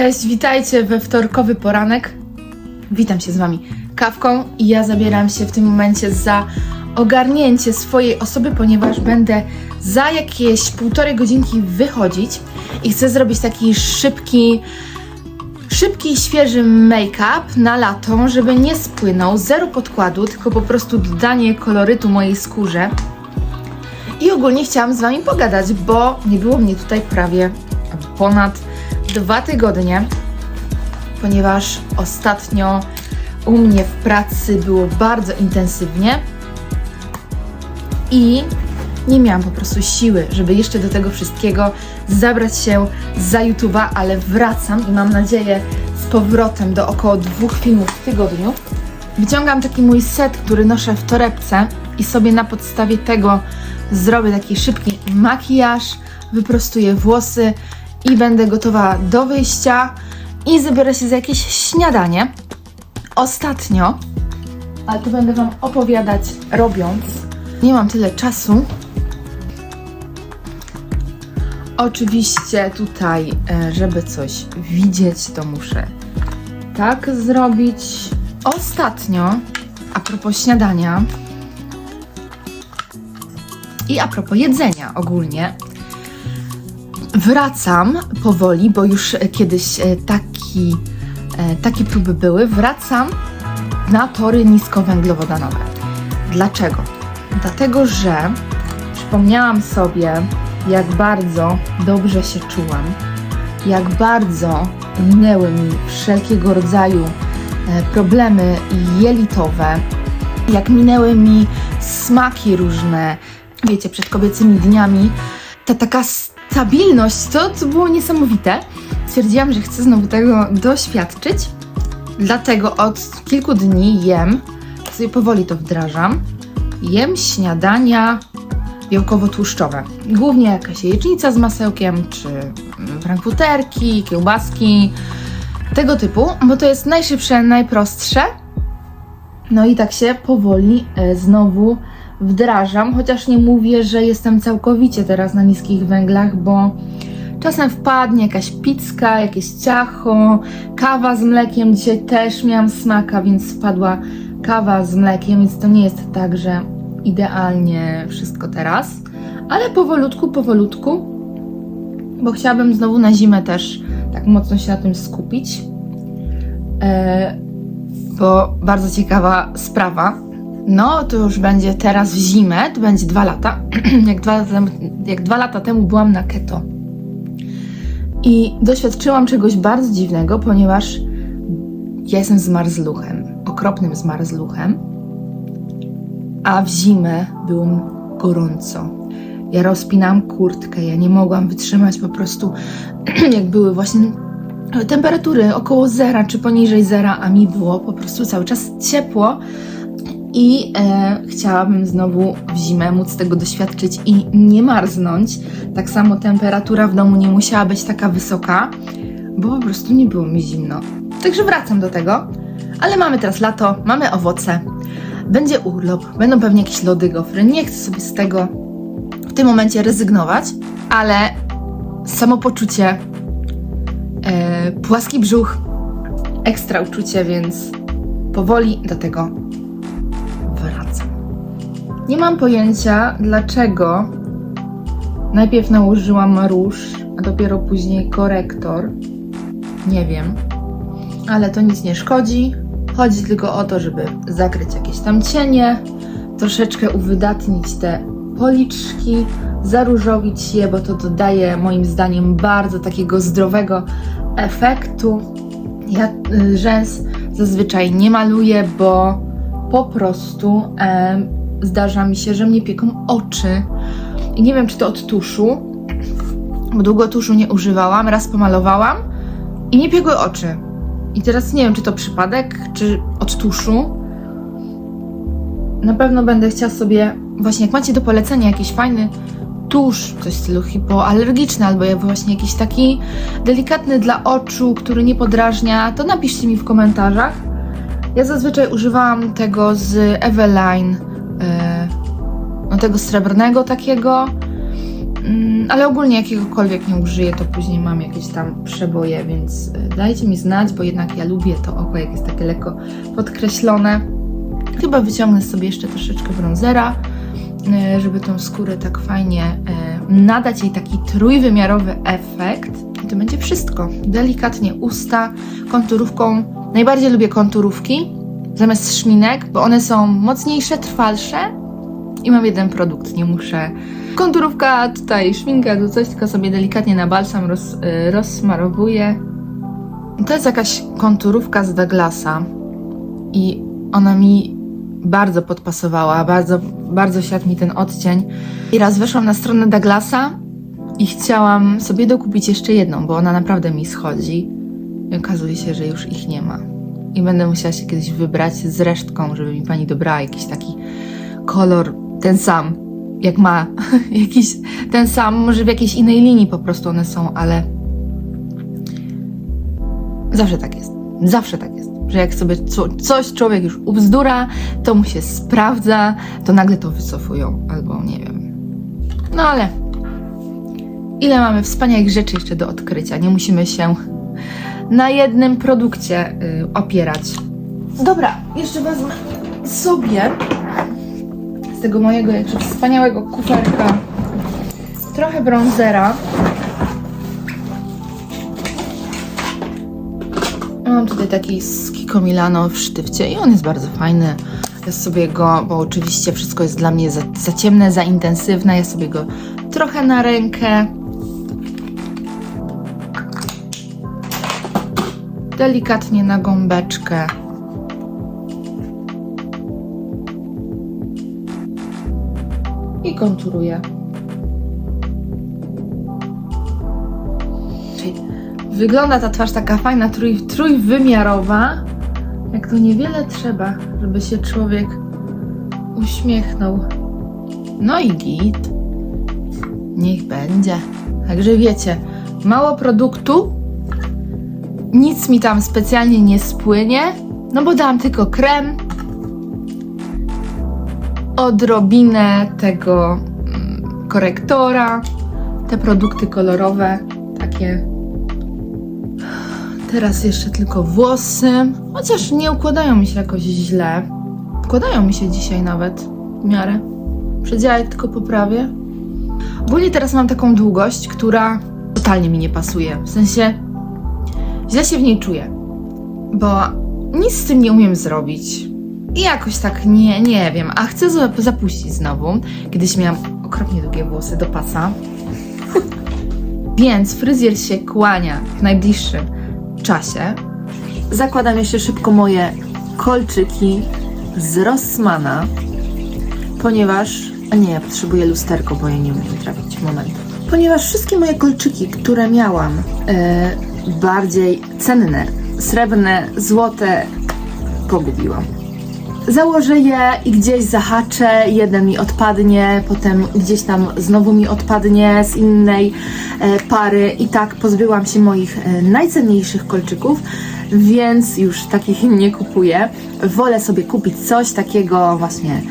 Cześć, witajcie we wtorkowy poranek. Witam się z Wami kawką i ja zabieram się w tym momencie za ogarnięcie swojej osoby, ponieważ będę za jakieś półtorej godzinki wychodzić i chcę zrobić taki szybki, szybki świeży make-up na lato, żeby nie spłynął, zero podkładu, tylko po prostu dodanie kolorytu mojej skórze. I ogólnie chciałam z Wami pogadać, bo nie było mnie tutaj prawie ponad dwa tygodnie, ponieważ ostatnio u mnie w pracy było bardzo intensywnie i nie miałam po prostu siły, żeby jeszcze do tego wszystkiego zabrać się za YouTube'a, ale wracam i mam nadzieję z powrotem do około dwóch filmów w tygodniu. Wyciągam taki mój set, który noszę w torebce i sobie na podstawie tego zrobię taki szybki makijaż, wyprostuję włosy i będę gotowa do wyjścia i zabiorę się za jakieś śniadanie. Ostatnio, ale to będę Wam opowiadać robiąc. Nie mam tyle czasu. Oczywiście tutaj, e, żeby coś widzieć, to muszę tak zrobić. Ostatnio, a propos śniadania i a propos jedzenia ogólnie, wracam powoli, bo już kiedyś e, taki, e, takie próby były. Wracam na tory niskowęglowodanowe. Dlaczego? Dlatego, że przypomniałam sobie, jak bardzo dobrze się czułam, jak bardzo minęły mi wszelkiego rodzaju e, problemy jelitowe, jak minęły mi smaki różne. Wiecie, przed kobiecymi dniami ta taka stabilność, to, to było niesamowite. Stwierdziłam, że chcę znowu tego doświadczyć. Dlatego od kilku dni jem, sobie powoli to wdrażam, jem śniadania białkowo-tłuszczowe. Głównie jakaś jajecznica z masełkiem, czy frankfuterki, kiełbaski, tego typu, bo to jest najszybsze, najprostsze. No i tak się powoli e, znowu wdrażam, chociaż nie mówię, że jestem całkowicie teraz na niskich węglach, bo czasem wpadnie jakaś pizka, jakieś ciacho, kawa z mlekiem. Dzisiaj też miałam smaka, więc wpadła kawa z mlekiem, więc to nie jest tak, że idealnie wszystko teraz, ale powolutku, powolutku, bo chciałabym znowu na zimę też tak mocno się na tym skupić. E, bo bardzo ciekawa sprawa. No, to już będzie teraz w zimę, to będzie dwa lata. jak, dwa jak dwa lata temu byłam na keto. I doświadczyłam czegoś bardzo dziwnego, ponieważ jestem zmarzluchem, okropnym zmarzluchem, a w zimę było gorąco. Ja rozpinałam kurtkę, ja nie mogłam wytrzymać po prostu, jak były właśnie temperatury około zera czy poniżej zera, a mi było po prostu cały czas ciepło. I e, chciałabym znowu w zimę móc tego doświadczyć i nie marznąć. Tak samo temperatura w domu nie musiała być taka wysoka, bo po prostu nie było mi zimno. Także wracam do tego. Ale mamy teraz lato, mamy owoce, będzie urlop, będą pewnie jakieś lody, gofry. Nie chcę sobie z tego w tym momencie rezygnować, ale samopoczucie, e, płaski brzuch, ekstra uczucie, więc powoli do tego. Nie mam pojęcia, dlaczego najpierw nałożyłam róż, a dopiero później korektor. Nie wiem, ale to nic nie szkodzi. Chodzi tylko o to, żeby zakryć jakieś tam cienie, troszeczkę uwydatnić te policzki, zaróżowić je, bo to dodaje moim zdaniem bardzo takiego zdrowego efektu. Ja y, rzęs zazwyczaj nie maluję, bo po prostu zdarza mi się, że mnie pieką oczy. I nie wiem, czy to od tuszu, bo długo tuszu nie używałam, raz pomalowałam i nie piekły oczy. I teraz nie wiem, czy to przypadek, czy od tuszu. Na pewno będę chciała sobie, właśnie jak macie do polecenia jakiś fajny tusz, coś w stylu hipoalergiczny, albo właśnie jakiś taki delikatny dla oczu, który nie podrażnia, to napiszcie mi w komentarzach. Ja zazwyczaj używałam tego z Eveline, no tego srebrnego takiego. Mm, Ale ogólnie jakiegokolwiek nie użyję, to później mam jakieś tam przeboje, więc y, dajcie mi znać, bo jednak ja lubię to oko, jak jest takie lekko podkreślone. Chyba wyciągnę sobie jeszcze troszeczkę bronzera, y, żeby tą skórę tak fajnie y, nadać jej taki trójwymiarowy efekt. I to będzie wszystko. Delikatnie usta, konturówką. Najbardziej lubię konturówki zamiast szminek, bo one są mocniejsze, trwalsze i mam jeden produkt, nie muszę. Konturówka, tutaj szminka, tu coś, tylko sobie delikatnie na balsam roz, y, rozsmarowuję. To jest jakaś konturówka z Douglasa i ona mi bardzo podpasowała, bardzo, bardzo siadł mi ten odcień. I raz weszłam na stronę Douglasa i chciałam sobie dokupić jeszcze jedną, bo ona naprawdę mi schodzi. I okazuje się, że już ich nie ma. I będę musiała się kiedyś wybrać z resztką, żeby mi pani dobrała jakiś taki kolor ten sam, jak ma jakiś ten sam, może w jakiejś innej linii po prostu one są, ale zawsze tak jest. Zawsze tak jest, że jak sobie co, coś człowiek już ubzdura, to mu się sprawdza, to nagle to wycofują, albo nie wiem. No ale ile mamy wspaniałych rzeczy jeszcze do odkrycia. Nie musimy się na jednym produkcie y, opierać. Dobra, jeszcze wezmę sobie z tego mojego jakże wspaniałego kuferka trochę bronzera. Mam tutaj taki z Kiko Milano w sztywcie i on jest bardzo fajny. Ja sobie go, bo oczywiście wszystko jest dla mnie za, za ciemne, za intensywne, ja sobie go trochę na rękę. Delikatnie na gąbeczkę. i konturuję. Wygląda ta twarz taka fajna, trój, trójwymiarowa, jak to niewiele trzeba, żeby się człowiek uśmiechnął. No i git. Niech będzie. Także wiecie, mało produktu, nic mi tam specjalnie nie spłynie, no bo dam tylko krem, odrobinę tego mm, korektora, te produkty kolorowe, takie. Teraz jeszcze tylko włosy, chociaż nie układają mi się jakoś źle. Układają mi się dzisiaj nawet w miarę. Przedziałek tylko poprawię. Ogólnie teraz mam taką długość, która totalnie mi nie pasuje. W sensie źle się w niej czuję, bo nic z tym nie umiem zrobić. I jakoś tak nie, nie wiem, a chcę za- zapuścić znowu. Kiedyś miałam okropnie długie włosy do pasa. Więc fryzjer się kłania w najbliższym czasie. Zakładam jeszcze szybko moje kolczyki z Rossmana, ponieważ... A nie, ja potrzebuję lusterko, bo ja nie umiem trafić. Moment. Ponieważ wszystkie moje kolczyki, które miałam, e, bardziej cenne, srebrne, złote, pogubiłam. Założę je i gdzieś zahaczę, jeden mi odpadnie, potem gdzieś tam znowu mi odpadnie z innej e, pary i tak pozbyłam się moich e, najcenniejszych kolczyków, więc już takich nie kupuję. Wolę sobie kupić coś takiego właśnie.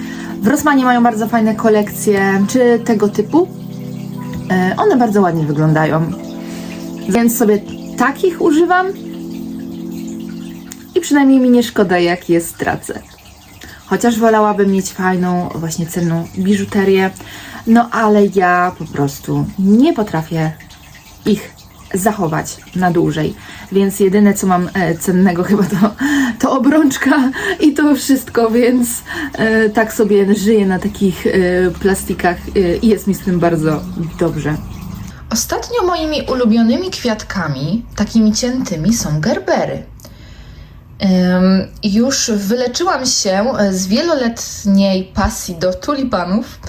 W Rossmanie mają bardzo fajne kolekcje, czy tego typu. E, one bardzo ładnie wyglądają, więc sobie takich używam i przynajmniej mi nie szkoda, jak je stracę. Chociaż wolałabym mieć fajną, właśnie cenną biżuterię, no ale ja po prostu nie potrafię ich zachować na dłużej. Więc jedyne co mam e, cennego chyba to, to obrączka i to wszystko, więc e, tak sobie żyję na takich e, plastikach e, i jest mi z tym bardzo dobrze. Ostatnio moimi ulubionymi kwiatkami, takimi ciętymi, są gerbery. Już wyleczyłam się z wieloletniej pasji do tulipanów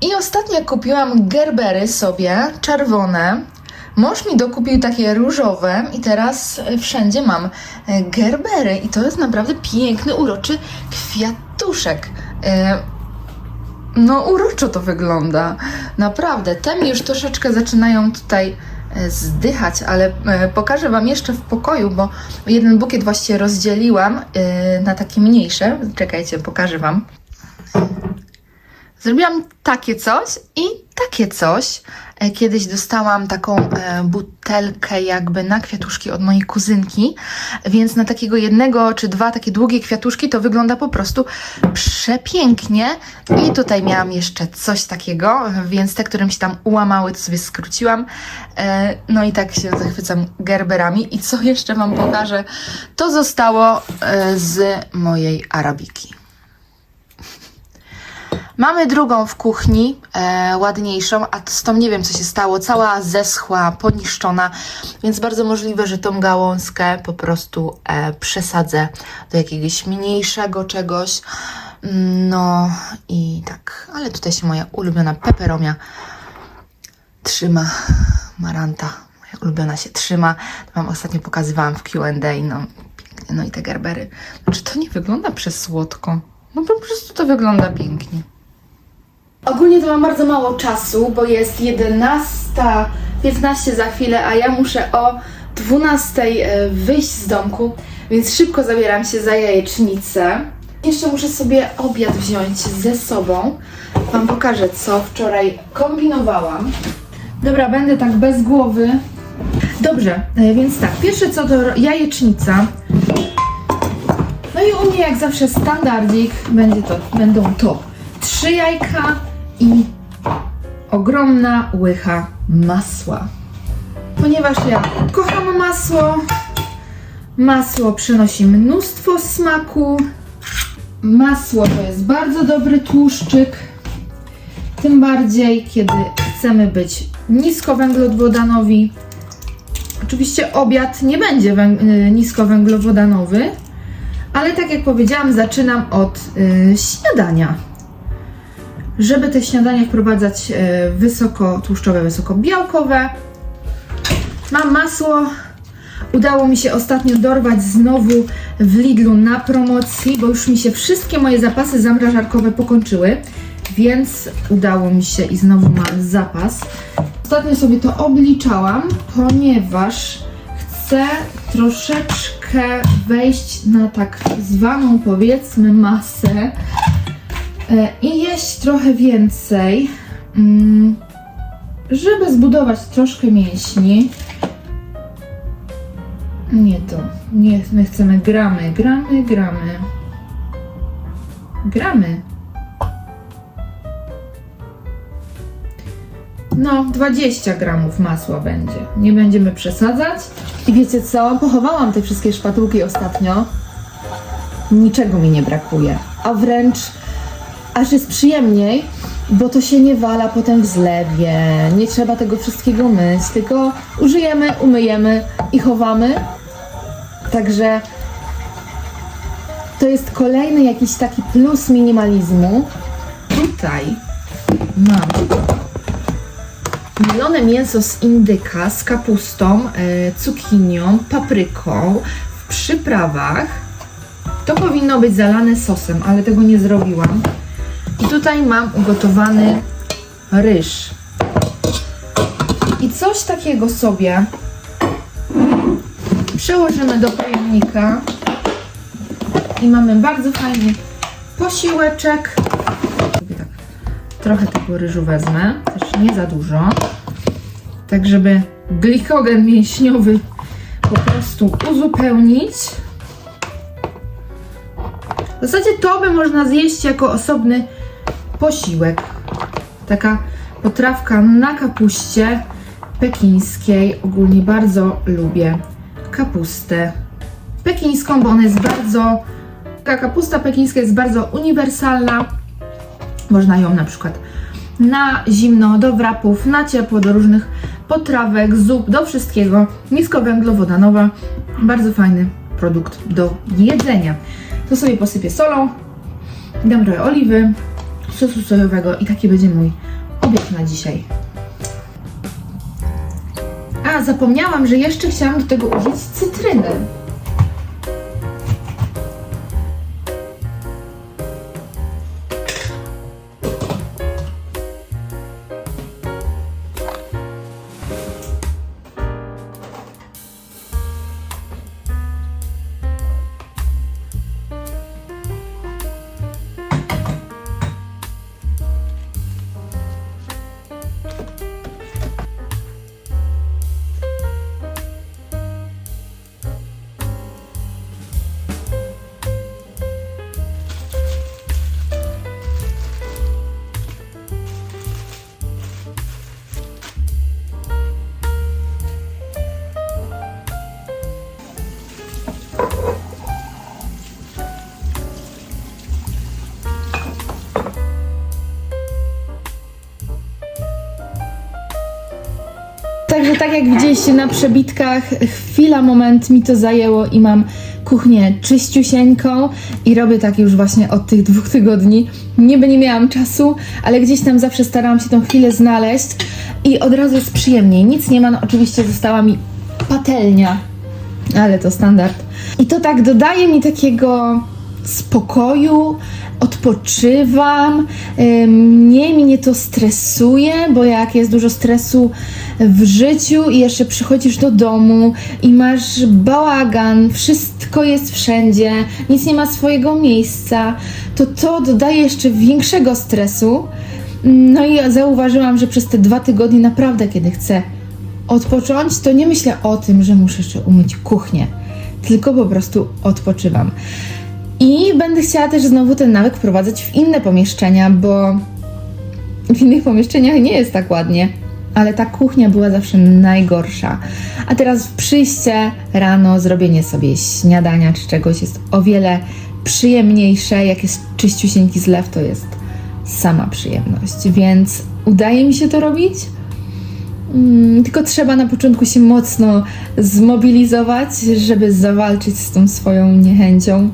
i ostatnio kupiłam gerbery sobie, czerwone. Mąż mi dokupił takie różowe i teraz e, wszędzie mam e, gerbery i to jest naprawdę piękny, uroczy kwiatuszek. No, uroczo to wygląda. Naprawdę. Te mi już troszeczkę zaczynają tutaj e, zdychać, ale e, pokażę Wam jeszcze w pokoju, bo jeden bukiet właściwie rozdzieliłam e, na takie mniejsze. Czekajcie, pokażę Wam. Zrobiłam takie coś i takie coś. E, Kiedyś dostałam taką e, butelkę jakby na kwiatuszki od mojej kuzynki, więc na takiego jednego czy dwa takie długie kwiatuszki to wygląda po prostu przepięknie. I tutaj miałam jeszcze coś takiego, więc te, które mi się tam ułamały, to sobie skróciłam. E, No i tak się zachwycam gerberami. I co jeszcze Wam pokażę, to zostało z mojej arabiki. Mamy drugą w kuchni, e, ładniejszą, a z tą nie wiem, co się stało. Cała zeschła, poniszczona, więc bardzo możliwe, że tą gałązkę po prostu e, przesadzę do jakiegoś mniejszego czegoś. Mm, No i tak, ale tutaj się moja ulubiona peperomia trzyma. Maranta, moja ulubiona się trzyma. To Wam ostatnio pokazywałam w Q&A, no pięknie. No i te gerbery. Czy to nie wygląda przesłodko? No po prostu to wygląda pięknie. Ogólnie to mam bardzo mało czasu, bo jest 11.15 za chwilę, a ja muszę o 12.00 e, wyjść z domku, więc szybko zabieram się za jajecznicę. Jeszcze muszę sobie obiad wziąć ze sobą. Wam pokażę, co wczoraj kombinowałam. Dobra, będę tak bez głowy. Dobrze, e, więc tak, pierwsze co to jajecznica. No i u mnie jak zawsze standardzik będzie to, będą to trzy jajka i ogromna łycha masła. Ponieważ ja kocham masło, masło przynosi mnóstwo smaku. Masło to jest bardzo dobry tłuszczyk. Tym bardziej, kiedy chcemy być niskowęglowodanowi. Oczywiście obiad nie będzie węg- niskowęglowodanowy, ale tak jak powiedziałam, zaczynam od y, śniadania. Żeby te śniadania wprowadzać y, wysokotłuszczowe, wysokobiałkowe. Mam masło. Udało mi się ostatnio dorwać znowu w Lidlu na promocji, bo już mi się wszystkie moje zapasy zamrażarkowe pokończyły, więc udało mi się i znowu mam zapas. Ostatnio sobie to obliczałam, ponieważ chcę troszeczkę wejść na tak zwaną powiedzmy masę e, i jeść trochę więcej, mm, żeby zbudować troszkę mięśni. Nie to, nie, my chcemy gramy, gramy, gramy. Gramy. No, 20 gramów masła będzie. Nie będziemy przesadzać. I wiecie co? Pochowałam te wszystkie szpatułki ostatnio. Niczego mi nie brakuje. A wręcz aż jest przyjemniej, bo to się nie wala potem w zlewie. Nie trzeba tego wszystkiego myć, tylko użyjemy, umyjemy i chowamy. Także to jest kolejny jakiś taki plus minimalizmu. Tutaj mam Mielone mięso z indyka z kapustą, e, cukinią, papryką w przyprawach. To powinno być zalane sosem, ale tego nie zrobiłam. I tutaj mam ugotowany ryż. I coś takiego sobie przełożymy do pojemnika. I mamy bardzo fajny posiłeczek. Trochę tego ryżu wezmę, też nie za dużo, tak żeby glikogen mięśniowy po prostu uzupełnić. W zasadzie to by można zjeść jako osobny posiłek. Taka potrawka na kapuście pekińskiej. Ogólnie bardzo lubię kapustę pekińską, bo ona jest bardzo. Kapusta pekińska jest bardzo uniwersalna. Można ją na przykład na zimno, do wrapów, na ciepło, do różnych potrawek, zup, do wszystkiego. Niskowęglowodanowa, bardzo fajny produkt do jedzenia. To sobie posypię solą, dam trochę oliwy, sosu sojowego i taki będzie mój obiad na dzisiaj. A, zapomniałam, że jeszcze chciałam do tego użyć cytryny. Także tak jak widzieliście na przebitkach, chwila, moment mi to zajęło i mam kuchnię czyściusieńką i robię tak już właśnie od tych dwóch tygodni. Niby nie miałam czasu, ale gdzieś tam zawsze starałam się tą chwilę znaleźć i od razu jest przyjemniej. Nic nie ma, no oczywiście została mi patelnia, ale to standard. I to tak dodaje mi takiego spokoju, odpoczywam, mniej mnie to stresuje, bo jak jest dużo stresu w życiu i jeszcze przychodzisz do domu i masz bałagan, wszystko jest wszędzie, nic nie ma swojego miejsca, to to dodaje jeszcze większego stresu. No i zauważyłam, że przez te dwa tygodnie naprawdę, kiedy chcę odpocząć, to nie myślę o tym, że muszę jeszcze umyć kuchnię, tylko po prostu odpoczywam. I będę chciała też znowu ten nawyk wprowadzać w inne pomieszczenia, bo w innych pomieszczeniach nie jest tak ładnie. Ale ta kuchnia była zawsze najgorsza. A teraz przyjście rano, zrobienie sobie śniadania czy czegoś jest o wiele przyjemniejsze. Jak jest czyściusieńki zlew, to jest sama przyjemność. Więc udaje mi się to robić. Mm, tylko trzeba na początku się mocno zmobilizować, żeby zawalczyć z tą swoją niechęcią.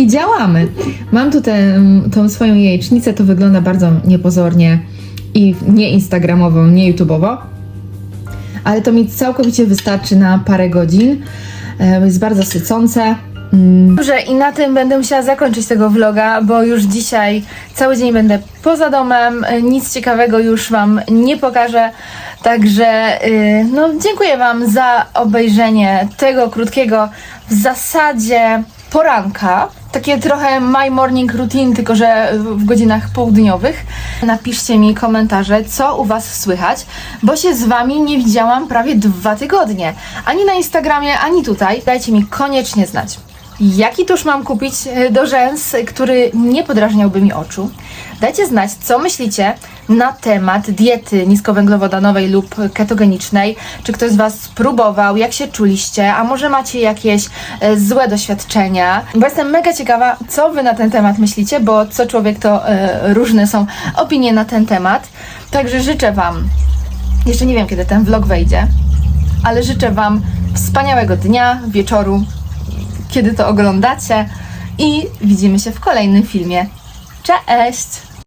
I działamy. Mam tu tą swoją jajecznicę, to wygląda bardzo niepozornie i nie instagramowo, nie youtubeowo. Ale to mi całkowicie wystarczy na parę godzin. E, Jest bardzo sycące. Mm. Dobrze, i na tym będę musiała zakończyć tego vloga, bo już dzisiaj cały dzień będę poza domem. E, Nic ciekawego już Wam nie pokażę. Także y, no, dziękuję Wam za obejrzenie tego krótkiego w zasadzie poranka. Takie trochę my morning routine, tylko że w godzinach południowych. Napiszcie mi komentarze, co u Was słychać, bo się z Wami nie widziałam prawie dwa tygodnie. Ani na Instagramie, ani tutaj. Dajcie mi koniecznie znać. Jaki tusz mam kupić e, do rzęs, który nie podrażniałby mi oczu? Dajcie znać, co myślicie na temat diety niskowęglowodanowej lub ketogenicznej. Czy ktoś z Was próbował, jak się czuliście, a może macie jakieś e, złe doświadczenia? Bo jestem mega ciekawa, co Wy na ten temat myślicie, bo co człowiek to e, różne są opinie na ten temat. Także życzę Wam, jeszcze nie wiem kiedy ten vlog wejdzie, ale życzę Wam wspaniałego dnia, wieczoru, kiedy to oglądacie i widzimy się w kolejnym filmie. Cześć!